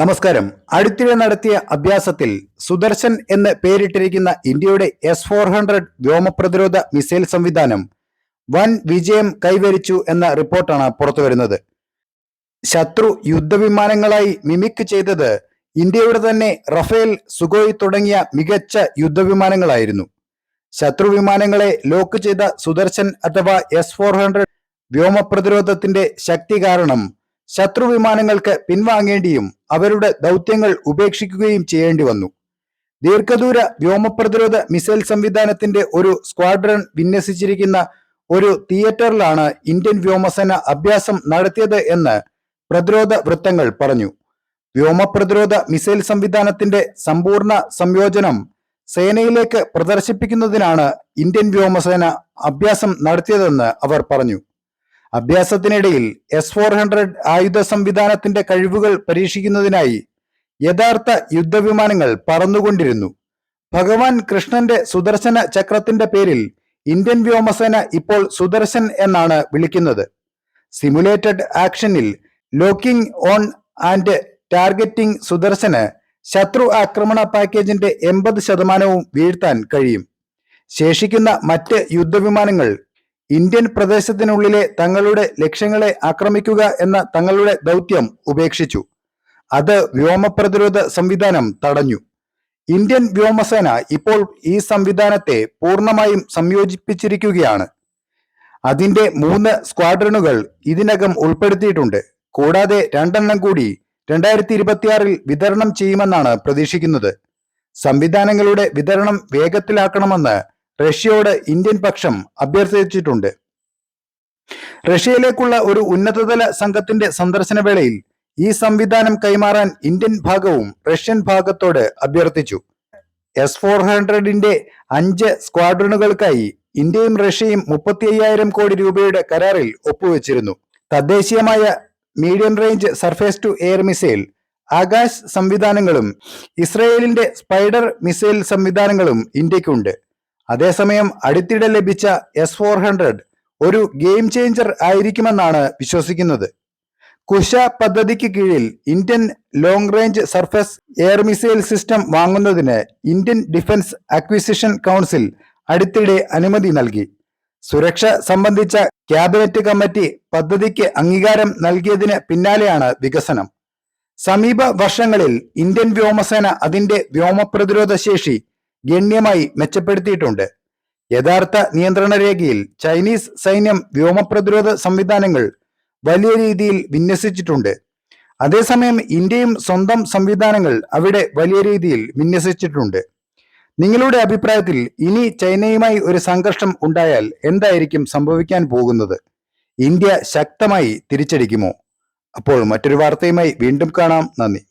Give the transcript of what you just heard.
നമസ്കാരം. അടുത്തിടെ നടത്തിയ അഭ്യാസത്തിൽ സുദർശൻ എന്ന് പേരിട്ടിരിക്കുന്ന ഇന്ത്യയുടെ എസ് ഫോർ ഹൺഡ്രഡ് വ്യോമപ്രതിരോധ മിസൈൽ സംവിധാനം വൻ വിജയം കൈവരിച്ചു എന്ന റിപ്പോർട്ടാണ് പുറത്തുവരുന്നത് ശത്രു യുദ്ധവിമാനങ്ങളായി മിമിക് ചെയ്തത് ഇന്ത്യയുടെ തന്നെ റഫേൽ സുഗോയ് തുടങ്ങിയ മികച്ച യുദ്ധവിമാനങ്ങളായിരുന്നു. ശത്രു വിമാനങ്ങളെ ലോക്ക് ചെയ്ത സുദർശൻ അഥവാ എസ് ഫോർ ഹൺഡ്രഡ് വ്യോമപ്രതിരോധത്തിന്റെ ശക്തി കാരണം ശത്രു വിമാനങ്ങൾക്ക് പിൻവാങ്ങേണ്ടിയും അവരുടെ ദൗത്യങ്ങൾ ഉപേക്ഷിക്കുകയും ചെയ്യേണ്ടി വന്നു. ദീർഘദൂര വ്യോമപ്രതിരോധ മിസൈൽ സംവിധാനത്തിന്റെ ഒരു സ്ക്വാഡ്രൺ വിന്യസിച്ചിരിക്കുന്ന ഒരു തിയേറ്ററിലാണ് ഇന്ത്യൻ വ്യോമസേന അഭ്യാസം നടത്തിയത് എന്ന് പ്രതിരോധ വൃത്തങ്ങൾ പറഞ്ഞു. വ്യോമപ്രതിരോധ മിസൈൽ സംവിധാനത്തിന്റെ സമ്പൂർണ സംയോജനം സേനയിലേക്ക് പ്രദർശിപ്പിക്കുന്നതിനാണ് ഇന്ത്യൻ വ്യോമസേന അഭ്യാസം നടത്തിയതെന്ന് അവർ പറഞ്ഞു. അഭ്യാസത്തിനിടയിൽ എസ് ഫോർ ഹൺഡ്രഡ് ആയുധ സംവിധാനത്തിന്റെ കഴിവുകൾ പരീക്ഷിക്കുന്നതിനായി യഥാർത്ഥ യുദ്ധവിമാനങ്ങൾ പറന്നുകൊണ്ടിരുന്നു. ഭഗവാൻ കൃഷ്ണന്റെ സുദർശന ചക്രത്തിന്റെ പേരിൽ ഇന്ത്യൻ വ്യോമസേന ഇപ്പോൾ സുദർശൻ എന്നാണ് വിളിക്കുന്നത്. Simulated ആക്ഷനിൽ locking on and targeting Sudarshan ശത്രു ആക്രമണ പാക്കേജിന്റെ എൺപത് ശതമാനവും വീഴ്ത്താൻ കഴിയും. ശേഷിക്കുന്ന മറ്റ് യുദ്ധവിമാനങ്ങൾ ഇന്ത്യൻ പ്രദേശത്തിനുള്ളിലെ തങ്ങളുടെ ലക്ഷ്യങ്ങളെ ആക്രമിക്കുക എന്ന തങ്ങളുടെ ദൗത്യം ഉപേക്ഷിച്ചു. അത് വ്യോമ പ്രതിരോധ സംവിധാനം തടഞ്ഞു. ഇന്ത്യൻ വ്യോമസേന ഇപ്പോൾ ഈ സംവിധാനത്തെ പൂർണമായും സംയോജിപ്പിച്ചിരിക്കുകയാണ്. അതിന്റെ മൂന്ന് സ്ക്വാഡ്രണുകൾ ഇതിനകം ഉൾപ്പെടുത്തിയിട്ടുണ്ട്. കൂടാതെ രണ്ടെണ്ണം കൂടി രണ്ടായിരത്തി ഇരുപത്തിയാറിൽ വിതരണം ചെയ്യുമെന്നാണ് പ്രതീക്ഷിക്കുന്നത്. സംവിധാനങ്ങളുടെ വിതരണം വേഗത്തിലാക്കണമെന്ന് റഷ്യയോട് ഇന്ത്യൻ പക്ഷം അഭ്യർത്ഥിച്ചിട്ടുണ്ട്. റഷ്യയിലേക്കുള്ള ഒരു ഉന്നതതല സംഘത്തിന്റെ സന്ദർശന വേളയിൽ ഈ സംവിധാനം കൈമാറാൻ ഇന്ത്യൻ ഭാഗവും റഷ്യൻ ഭാഗത്തോട് അഭ്യർത്ഥിച്ചു. എസ് ഫോർ ഹൺഡ്രഡിന്റെ അഞ്ച് സ്ക്വാഡ്രണുകൾക്കായി ഇന്ത്യയും റഷ്യയും മുപ്പത്തി അയ്യായിരം കോടി രൂപയുടെ കരാറിൽ ഒപ്പുവെച്ചിരുന്നു. തദ്ദേശീയമായ medium range surface to air missile Akash സംവിധാനങ്ങളും ഇസ്രയേലിന്റെ സ്പൈഡർ മിസൈൽ സംവിധാനങ്ങളും ഇന്ത്യക്കുണ്ട്. അതേസമയം അടുത്തിടെ ലഭിച്ച എസ് ഫോർ ഹൺഡ്രഡ് ഒരു ഗെയിം ചേഞ്ചർ ആയിരിക്കുമെന്നാണ് വിശ്വസിക്കുന്നത്. കുശ പദ്ധതിക്ക് കീഴിൽ Indian long range surface air missile system വാങ്ങുന്നതിന് ഇന്ത്യൻ ഡിഫൻസ് അക്വിസിഷൻ കൗൺസിൽ അടുത്തിടെ അനുമതി നൽകി. സുരക്ഷ സംബന്ധിച്ച ക്യാബിനറ്റ് കമ്മിറ്റി പദ്ധതിക്ക് അംഗീകാരം നൽകിയതിന് പിന്നാലെയാണ് വികസനം. സമീപ വർഷങ്ങളിൽ ഇന്ത്യൻ വ്യോമസേന അതിന്റെ വ്യോമപ്രതിരോധ ശേഷി ഗണ്യമായി മെച്ചപ്പെടുത്തിയിട്ടുണ്ട്. യഥാർത്ഥ നിയന്ത്രണ രേഖയിൽ ചൈനീസ് സൈന്യം വ്യോമപ്രതിരോധ സംവിധാനങ്ങൾ വലിയ രീതിയിൽ വിന്യസിച്ചിട്ടുണ്ട്. അതേസമയം ഇന്ത്യയും സ്വന്തം സംവിധാനങ്ങൾ അവിടെ വലിയ രീതിയിൽ വിന്യസിച്ചിട്ടുണ്ട്. നിങ്ങളുടെ അഭിപ്രായത്തിൽ ഇനി ചൈനയുമായി ഒരു സംഘർഷം ഉണ്ടായാൽ എന്തായിരിക്കും സംഭവിക്കാൻ പോകുന്നത്? ഇന്ത്യ ശക്തമായി തിരിച്ചടിക്കുമോ? അപ്പോൾ മറ്റൊരു വാർത്തയുമായി വീണ്ടും കാണാം. നന്ദി.